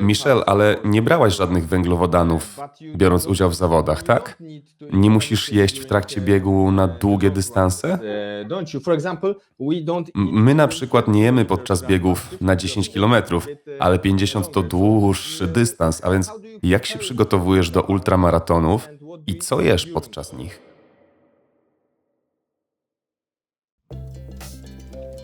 Michel, ale nie brałaś żadnych węglowodanów, biorąc udział w zawodach, tak? Nie musisz jeść w trakcie biegu na długie dystanse? M- My na przykład nie jemy podczas biegów na 10 km, ale 50 to dłuższy dystans, a więc jak się przygotowujesz do ultramaratonów i co jesz podczas nich?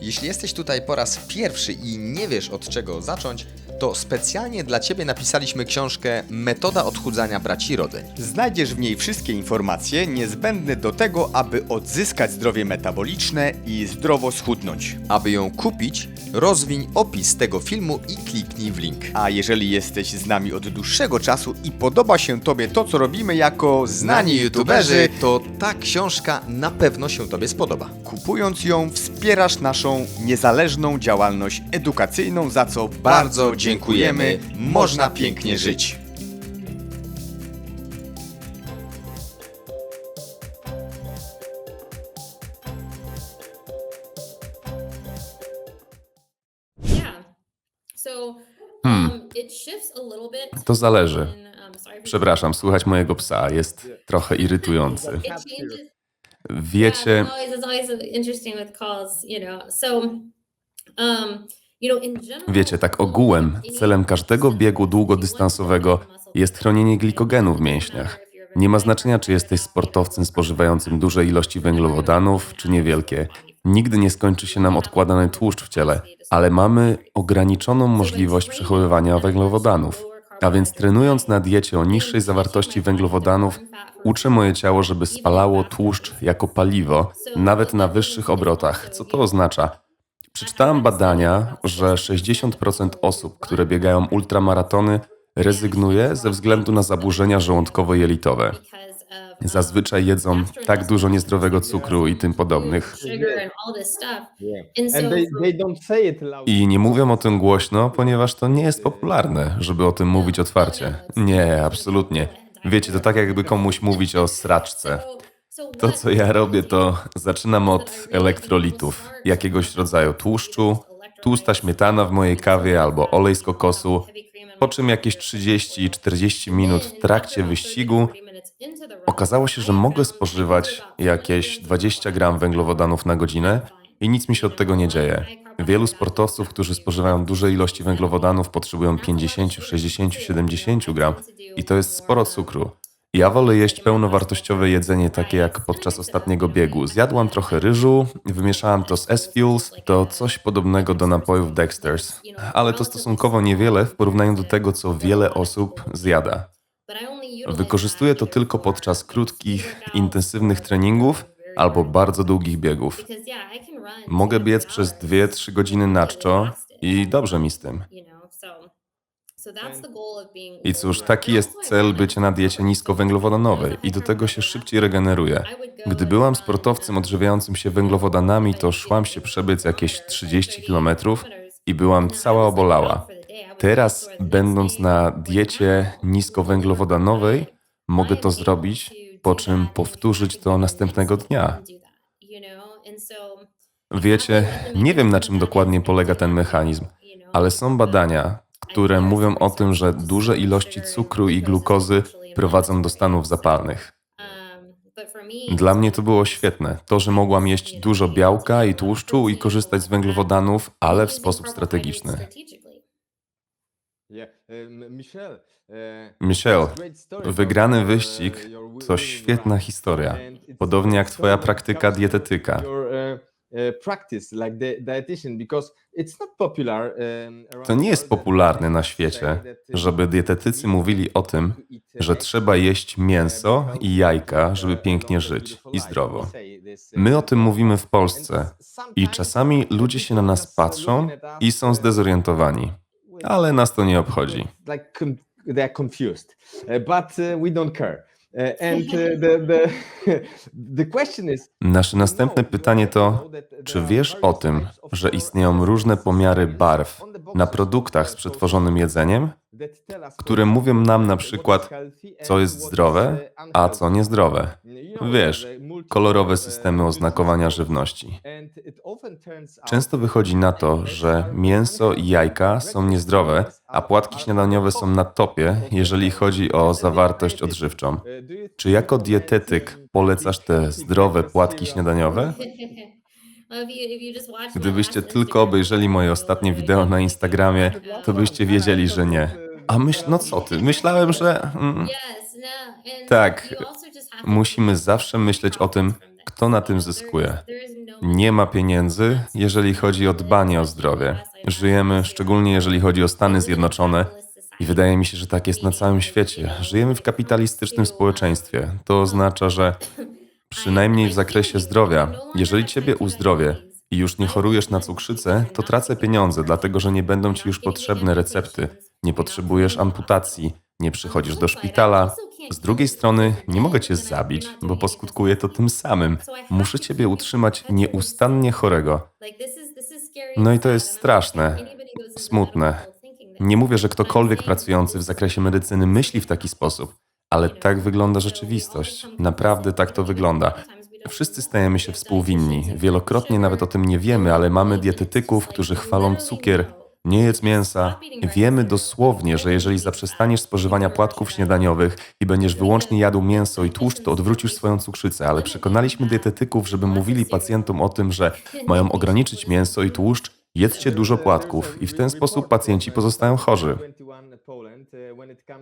Jeśli jesteś tutaj po raz pierwszy i nie wiesz od czego zacząć, to specjalnie dla Ciebie napisaliśmy książkę Metoda odchudzania braci Rody. Znajdziesz w niej wszystkie informacje niezbędne do tego, aby odzyskać zdrowie metaboliczne i zdrowo schudnąć. Aby ją kupić, rozwiń opis tego filmu i kliknij w link. A jeżeli jesteś z nami od dłuższego czasu i podoba się Tobie to, co robimy jako znani youtuberzy, to ta książka na pewno się Tobie spodoba. Kupując ją, wspierasz naszą niezależną działalność edukacyjną, za co bardzo dziękujemy. Można pięknie żyć. Um, bit. To zależy. um, Przepraszam, słuchać mojego psa jest trochę irytujący. Wiecie, Wiecie, tak ogółem celem każdego biegu długodystansowego jest chronienie glikogenu w mięśniach. Nie ma znaczenia, czy jesteś sportowcem spożywającym duże ilości węglowodanów, czy niewielkie. Nigdy nie skończy się nam odkładany tłuszcz w ciele, ale mamy ograniczoną możliwość przechowywania węglowodanów. A więc trenując na diecie o niższej zawartości węglowodanów, uczę moje ciało, żeby spalało tłuszcz jako paliwo, nawet na wyższych obrotach. Co to oznacza? Przeczytałem badania, że 60% osób, które biegają ultramaratony, rezygnuje ze względu na zaburzenia żołądkowo-jelitowe. Zazwyczaj jedzą tak dużo niezdrowego cukru i tym podobnych. I nie mówią o tym głośno, ponieważ to nie jest popularne, żeby o tym mówić otwarcie. Nie, absolutnie. Wiecie, to tak jakby komuś mówić o sraczce. To, co ja robię, to zaczynam od elektrolitów, jakiegoś rodzaju tłuszczu, tłusta śmietana w mojej kawie albo olej z kokosu, po czym jakieś 30-40 minut w trakcie wyścigu okazało się, że mogę spożywać jakieś 20 gram węglowodanów na godzinę i nic mi się od tego nie dzieje. Wielu sportowców, którzy spożywają duże ilości węglowodanów, potrzebują 50, 60, 70 gram i to jest sporo cukru. Ja wolę jeść pełnowartościowe jedzenie, takie jak podczas ostatniego biegu. Zjadłam trochę ryżu, wymieszałam to z S-Fuels, to coś podobnego do napojów Dexter's, ale to stosunkowo niewiele w porównaniu do tego, co wiele osób zjada. Wykorzystuję to tylko podczas krótkich, intensywnych treningów albo bardzo długich biegów. Mogę biec przez 2-3 godziny na czczo i dobrze mi z tym. I cóż, taki jest cel bycia na diecie niskowęglowodanowej i do tego się szybciej regeneruję. Gdy byłam sportowcem odżywiającym się węglowodanami, to szłam się przebyć jakieś 30 km i byłam cała obolała. Teraz, będąc na diecie niskowęglowodanowej, mogę to zrobić, po czym powtórzyć to następnego dnia. Wiecie, nie wiem na czym dokładnie polega ten mechanizm, ale są badania, które mówią o tym, że duże ilości cukru i glukozy prowadzą do stanów zapalnych. Dla mnie to było świetne. To, że mogłam jeść dużo białka i tłuszczu i korzystać z węglowodanów, ale w sposób strategiczny. Michel, uh, story wygrany uh, wyścig to świetna historia. Podobnie jak twoja praktyka dietetyka. Uh, uh, around To nie jest popularne na świecie, uh, żeby dietetycy mówili o tym, uh, że trzeba jeść mięso uh, i jajka, uh, żeby pięknie longer, żyć i zdrowo. Uh, My o tym mówimy w Polsce i czasami ludzie się na nas patrzą i są zdezorientowani, ale nas to nie obchodzi. like they're confused uh, but uh, we don't care uh, and the, the the question is Nasze następne pytanie to, czy wiesz o tym, że istnieją różne pomiary barw na produktach z przetworzonym jedzeniem? Które mówią nam na przykład, co jest zdrowe, a co niezdrowe. Wiesz, kolorowe systemy oznakowania żywności. Często wychodzi na to, że mięso i jajka są niezdrowe, a płatki śniadaniowe są na topie, jeżeli chodzi o zawartość odżywczą. Czy jako dietetyk polecasz te zdrowe płatki śniadaniowe? Gdybyście tylko obejrzeli moje ostatnie wideo na Instagramie, to byście wiedzieli, że nie. A myśl, no co ty, myślałem, że... Mm, no, Tak, musimy zawsze myśleć o tym, kto na tym zyskuje. Nie ma pieniędzy, jeżeli chodzi o dbanie o zdrowie. Żyjemy, szczególnie jeżeli chodzi o Stany Zjednoczone, i wydaje mi się, że tak jest na całym świecie. Żyjemy w kapitalistycznym społeczeństwie. To oznacza, że przynajmniej w zakresie zdrowia, jeżeli ciebie uzdrowię i już nie chorujesz na cukrzycę, to tracę pieniądze, dlatego że nie będą ci już potrzebne recepty. Nie potrzebujesz amputacji, nie przychodzisz do szpitala. Z drugiej strony, nie mogę cię zabić, bo poskutkuje to tym samym. Muszę ciebie utrzymać nieustannie chorego. No i to jest straszne, Smutne. Nie mówię, że ktokolwiek pracujący w zakresie medycyny myśli w taki sposób, ale tak wygląda rzeczywistość. Naprawdę tak to wygląda. Wszyscy stajemy się współwinni. Wielokrotnie nawet o tym nie wiemy, ale mamy dietetyków, którzy chwalą cukier. Nie jedz mięsa. Wiemy dosłownie, że jeżeli zaprzestaniesz spożywania płatków śniadaniowych i będziesz wyłącznie jadł mięso i tłuszcz, to odwrócisz swoją cukrzycę, ale przekonaliśmy dietetyków, żeby mówili pacjentom o tym, że mają ograniczyć mięso i tłuszcz, jedzcie dużo płatków i w ten sposób pacjenci pozostają chorzy.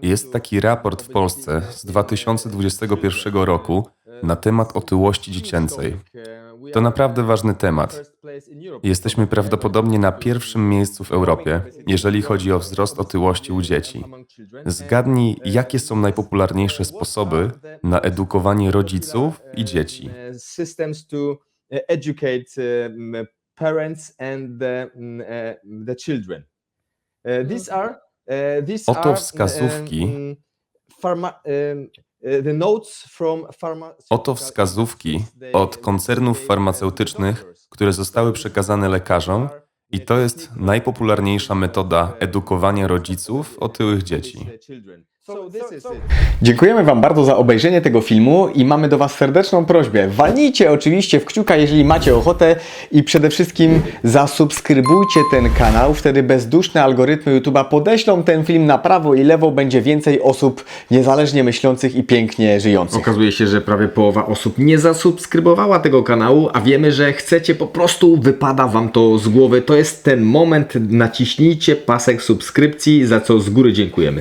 Jest taki raport w Polsce z 2021 roku na temat otyłości dziecięcej. To naprawdę ważny temat. Jesteśmy prawdopodobnie na pierwszym miejscu w Europie, jeżeli chodzi o wzrost otyłości u dzieci. Zgadnij, jakie są najpopularniejsze sposoby na edukowanie rodziców i dzieci. Systems to educate parents and the, the children. These are uh, these Oto wskazówki. Oto wskazówki od koncernów farmaceutycznych, które zostały przekazane lekarzom, i to jest najpopularniejsza metoda edukowania rodziców otyłych dzieci. Dziękujemy Wam bardzo za obejrzenie tego filmu i mamy do Was serdeczną prośbę. Walnijcie oczywiście w kciuka, jeżeli macie ochotę i przede wszystkim zasubskrybujcie ten kanał, wtedy bezduszne algorytmy YouTube'a podeślą ten film na prawo i lewo, będzie więcej osób niezależnie myślących i pięknie żyjących. Okazuje się, że prawie połowa osób nie zasubskrybowała tego kanału, a wiemy, że chcecie po prostu, wypada Wam to z głowy. To jest ten moment, naciśnijcie pasek subskrypcji, za co z góry dziękujemy.